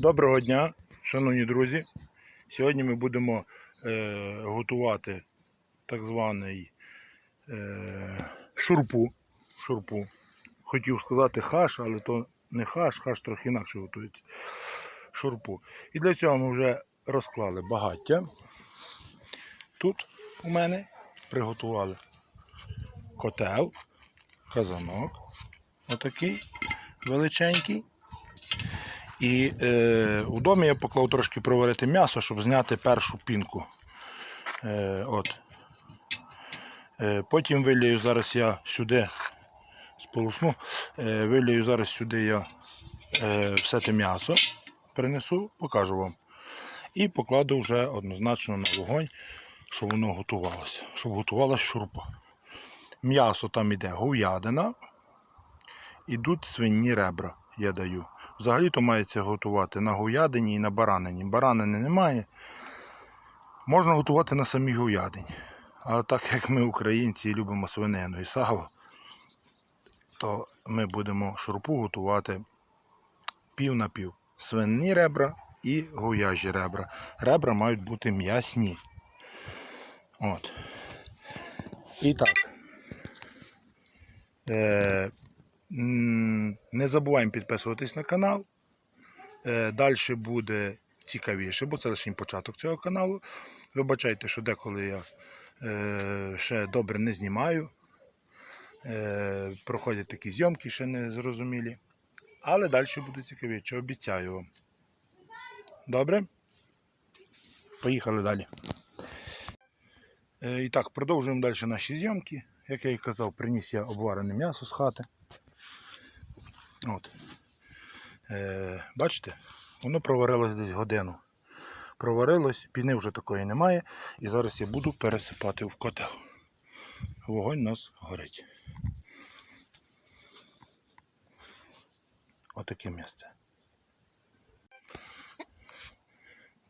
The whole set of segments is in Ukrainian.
Доброго дня, шановні друзі. Сьогодні ми будемо е, готувати так званий е, шурпу. шурпу. Хотів сказати хаш, але то не хаш, хаш трохи інакше готується. Шурпу. І для цього ми вже розклали багаття. Тут у мене приготували котел, казанок. Отакий величенький. І е, у домі я поклав трошки проварити м'ясо, щоб зняти першу пінку. Е, от. Е, потім вилію зараз я сюди сполосну, е, вилію зараз сюди я е, все те м'ясо принесу, покажу вам. І покладу вже однозначно на вогонь, щоб воно готувалося, щоб готувалася шурпа. М'ясо там іде говядина, ідуть свинні ребра, я даю. Взагалі-то мається готувати на говядині і на баранині. Баранини немає. Можна готувати на самій говядині. Але так як ми, українці, і любимо свинину і сало, то ми будемо шурпу готувати пів на пів. Свинні ребра і говяжі ребра. Ребра мають бути м'ясні. От. І так. Е, не забуваємо підписуватись на канал. Е, Далі буде цікавіше, бо це лише початок цього каналу. Вибачайте, що деколи я е, ще добре не знімаю. Е, проходять такі зйомки, ще не зрозумілі. Але далі буде цікавіше, обіцяю вам. Добре? Поїхали далі. І так, продовжуємо далі наші зйомки. Як я і казав, приніс я обварене м'ясо з хати. От. Е, бачите, воно проварилось десь годину. Проварилось, піни вже такої немає. І зараз я буду пересипати в котел. Вогонь у нас горить. Отаке місце.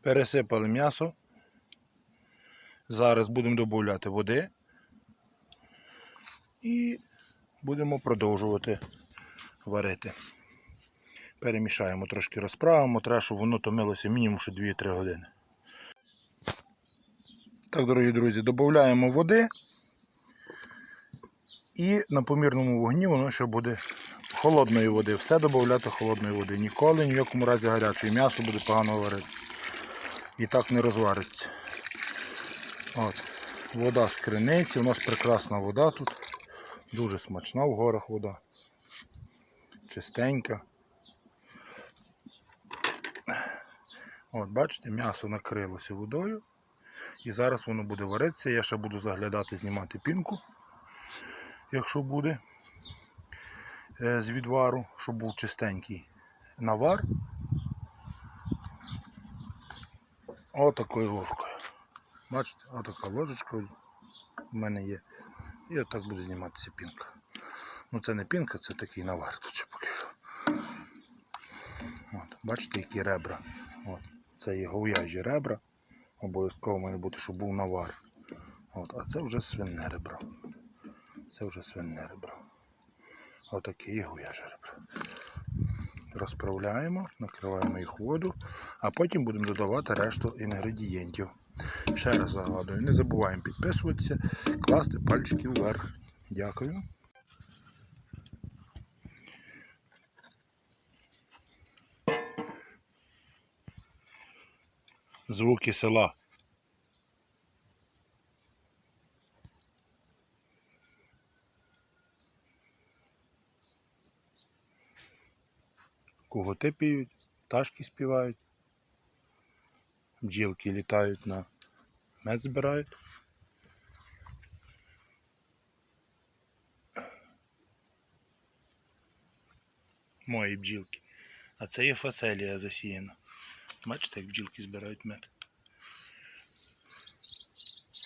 Пересипали м'ясо. Зараз будемо додати води. І будемо продовжувати варити. Перемішаємо трошки розправимо, треба, щоб воно томилося мінімум ще 2-3 години. Так, дорогі друзі, додаємо води і на помірному вогні воно ще буде холодної води. Все додати холодної води. Ніколи, ні в якому разі гарячої. М'ясо буде погано варити. І так не розвариться. От. Вода з криниці, у нас прекрасна вода тут. Дуже смачна в горах вода. Чистенька. От, бачите, м'ясо накрилося водою. І зараз воно буде варитися. Я ще буду заглядати, знімати пінку, якщо буде е, з відвару, щоб був чистенький навар. Отакою ложкою. Бачите, отака ложечка в мене є. І отак буде зніматися пінка. Ну це не пінка, це такий навар тут ще поки що. От, бачите, які ребра. От, це є говяжі ребра. Обов'язково має бути, щоб був навар. От, а це вже свинне ребро. Це вже свинне ребро. Отакі є говяжі ребра. Розправляємо, накриваємо їх воду, а потім будемо додавати решту інгредієнтів. Ще раз загадую, не забуваємо підписуватися, класти пальчики вверх. Дякую. Звуки села. Коготи піють, пташки співають, бджілки літають на мед збирають. Мої бджілки. А це є фацелія засіяна. Бачите, як бджілки збирають мед.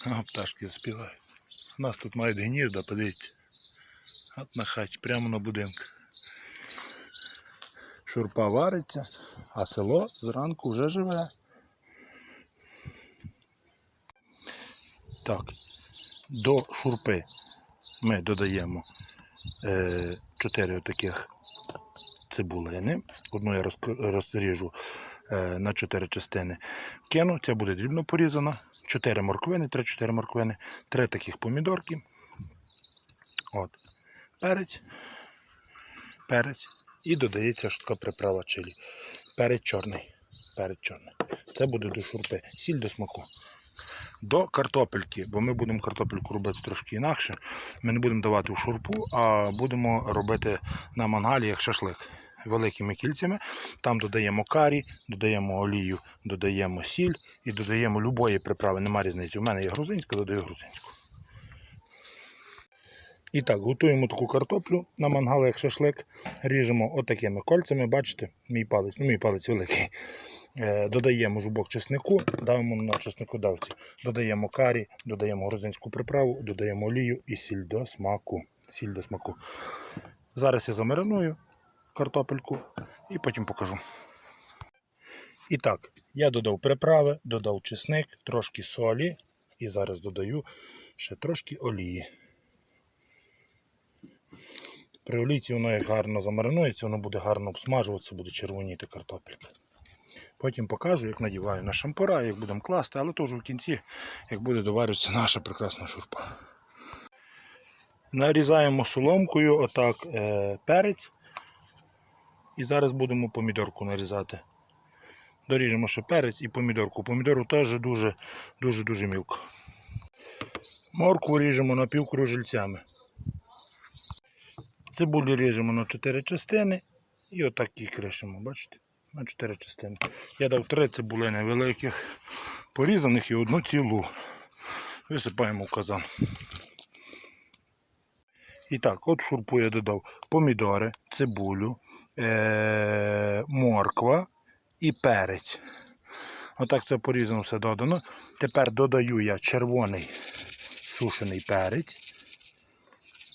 А пташки співають. У нас тут мають гнізда, подивіться. От на хаті, прямо на будинку. Шурпа вариться, а село зранку вже живе. Так, до шурпи ми додаємо е, 4 таких цибулини. Одну я розріжу на 4 частини. Кину, це буде дрібно порізано. 4 морквини, 3-4 морквини, 3 таких помідорки. От. Перець. Перець. І додається така приправа чилі. Перець чорний. Перець чорний. Це буде до шурпи. Сіль до смаку. До картопельки, бо ми будемо картопельку робити трошки інакше. Ми не будемо давати у шурпу, а будемо робити на мангалі як шашлик. Великими кільцями. Там додаємо карі, додаємо олію, додаємо сіль і додаємо любої приправи. Нема різниці. У мене є грузинська, додаю грузинську. І так, готуємо таку картоплю на мангал, як шашлик. Ріжемо отакими кольцями. Бачите, мій палець, ну мій палець великий. Е, Додаємо зубок чеснику, давимо на чесникодавці. Додаємо карі, додаємо грузинську приправу, додаємо олію і сіль до смаку. Сіль до смаку. Зараз я замариную картопельку і потім покажу. І так, я додав приправи, додав чесник, трошки солі і зараз додаю ще трошки олії. При олійці воно як гарно замаринується, воно буде гарно обсмажуватися, буде червоніти картопелька. Потім покажу, як надіваю на шампура, як будемо класти, але теж в кінці, як буде доварюватися наша прекрасна шурпа. Нарізаємо соломкою отак е, перець. І зараз будемо помідорку нарізати. Доріжемо ще перець і помідорку. Помідору теж дуже дуже дуже мілко. Моркву ріжемо на напівкружельцями. Цибулю ріжемо на 4 частини і отак її кришимо, бачите? На 4 частини. Я дав 3 цибулини великих, порізаних і одну цілу. Висипаємо в казан. І так, от шурпу я додав помідори, цибулю, е- морква і перець. Отак це порізано все додано. Тепер додаю я червоний сушений перець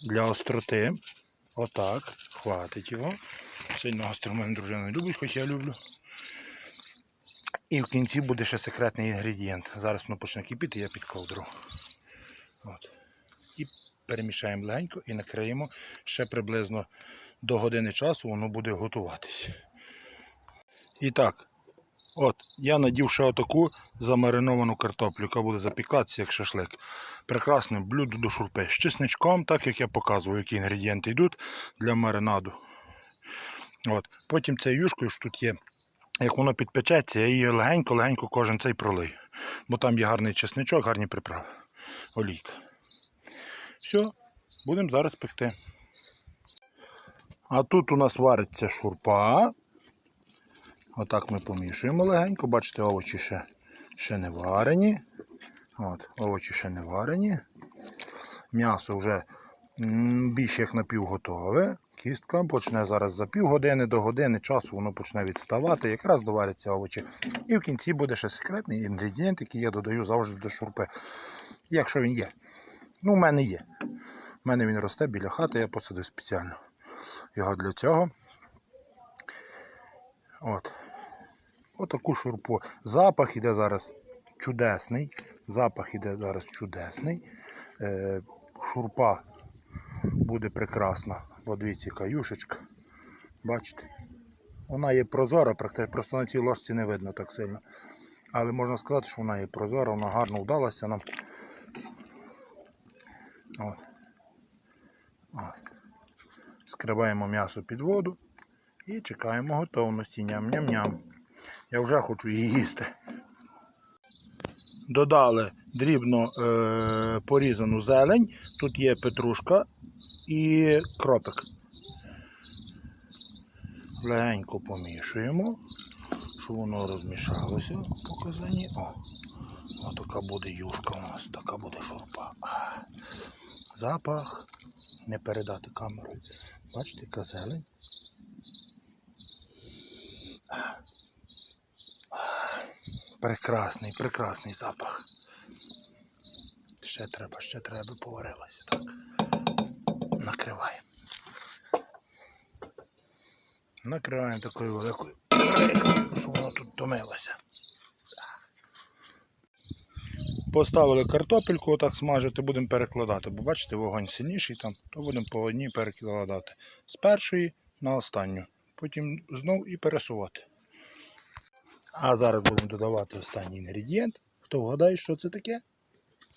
для остроти. Отак. Хватить його. Сильно гостро мене дружина не любить, хоч я люблю. І в кінці буде ще секретний інгредієнт. Зараз воно почне кипіти, я під ковдру. От. І перемішаємо легенько і накриємо ще приблизно до години часу воно буде готуватись. І так, от, я надів ще отаку замариновану картоплю, яка буде запікатися як шашлик. Прекрасне блюдо до шурпи. З чесничком, так як я показував, які інгредієнти йдуть для маринаду. От. Потім цією юшкою що тут є. Як воно підпечеться, я її легенько-легенько кожен цей пролию. Бо там є гарний чесничок, гарні приправи. Олійка. Все, будемо зараз пекти. А тут у нас вариться шурпа. Отак ми помішуємо легенько. Бачите, овочі ще, ще не варені. От, овочі ще не варені. М'ясо вже більше як напівготове. Кістка почне зараз за півгодини до години часу воно почне відставати, якраз доваряться овочі. І в кінці буде ще секретний інгредієнт, який я додаю завжди до шурпи. Якщо він є. Ну, в мене є. У мене він росте біля хати, я посадив спеціально його для цього. От. Отаку шурпу. Запах іде зараз чудесний. Запах іде зараз чудесний. Е, шурпа буде прекрасна. Бо дивіться, яка юшечка. Бачите? Вона є прозора, просто на цій ложці не видно так сильно. Але можна сказати, що вона є прозора, вона гарно вдалася нам. От. От. Скриваємо м'ясо під воду і чекаємо готовності. Ням-ням-ням. Я вже хочу її їсти. Додали дрібно е, порізану зелень. Тут є петрушка і кропик. Легенько помішуємо, щоб воно розмішалося по казані. О, така буде юшка у нас, така буде шурпа. Запах не передати камерою. Бачите, яка зелень. Прекрасний, прекрасний запах. Ще треба, ще треба, поварилася. Так. Накриваємо. Накриваємо такою великою кришкою, щоб воно тут томилося. Поставили картопельку, отак смажити, будемо перекладати. Бо бачите, вогонь сильніший там, то будемо по одній перекладати. З першої на останню. Потім знов і пересувати. А зараз будемо додавати останній інгредієнт. Хто вгадає, що це таке?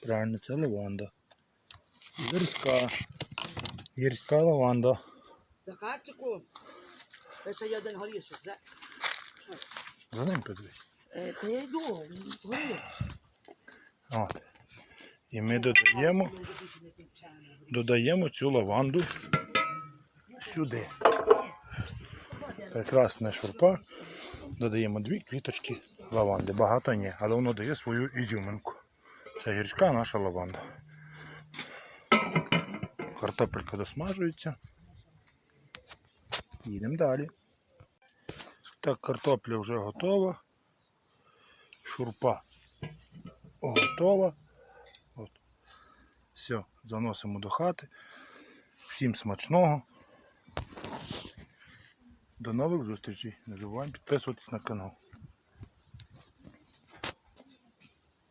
Правильно, це лаванда. Гірська. Гірська лаванда. Закатчику. Це ще є один горішок. За ним подивись. Е, Та я йду. Горі. От. І ми додаємо, додаємо цю лаванду сюди. Прекрасна шурпа. Додаємо дві квіточки лаванди. Багато ні, але воно дає свою ізюминку. Це гірська наша лаванда. Картопелька досмажується. Їдемо далі. Так, картопля вже готова. Шурпа готова. От. Все, заносимо до хати. Всім смачного. До нових зустрічей. Не забуваємо підписуватись на канал.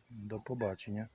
До побачення.